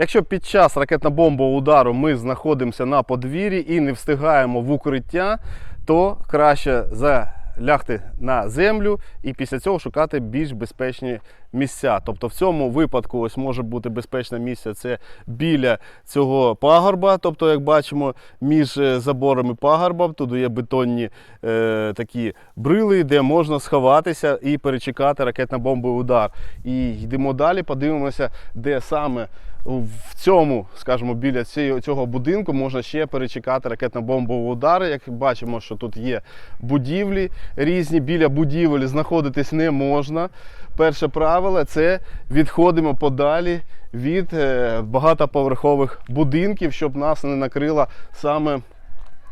Якщо під час ракетно-бомбового удару ми знаходимося на подвір'ї і не встигаємо в укриття, то краще залягти на землю і після цього шукати більш безпечні місця. Тобто в цьому випадку ось може бути безпечне місце це біля цього пагорба. Тобто, як бачимо, між е, заборами пагорба тут є бетонні е, такі брили, де можна сховатися і перечекати ракетно-бомбовий удар. І йдемо далі, подивимося, де саме в цьому, скажімо, біля цього будинку можна ще перечекати ракетно-бомбові удари. Як бачимо, що тут є будівлі різні. Біля будівель знаходитись не можна. Перше правило це відходимо подалі від е, багатоповерхових будинків, щоб нас не накрило саме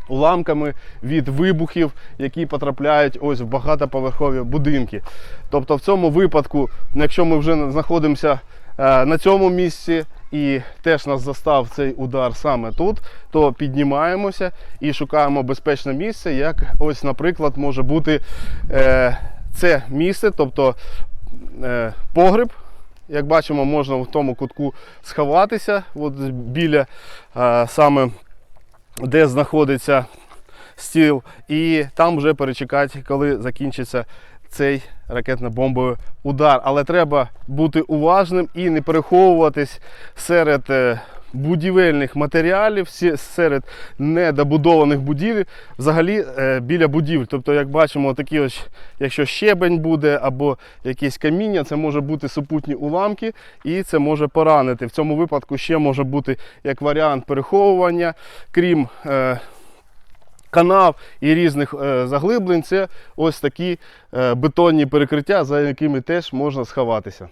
уламками від вибухів, які потрапляють ось в багатоповерхові будинки. Тобто, в цьому випадку, якщо ми вже знаходимося е, на цьому місці і теж нас застав цей удар саме тут, то піднімаємося і шукаємо безпечне місце, як ось, наприклад, може бути е, це місце, тобто е, погреб. Як бачимо, можна в тому кутку сховатися, от біля е, саме де знаходиться стіл, і там вже перечекати, коли закінчиться цей ракетно-бомбовий удар. Але треба бути уважним і не переховуватись серед е, будівельних матеріалів, серед недобудованих будівель, взагалі е, біля будівель. Тобто, як бачимо, такі ось, якщо щебень буде або якесь каміння, це може бути супутні уламки, і це може поранити. В цьому випадку ще може бути як варіант переховування, крім. Канав і різних е, заглиблень це ось такі е, бетонні перекриття, за якими теж можна сховатися.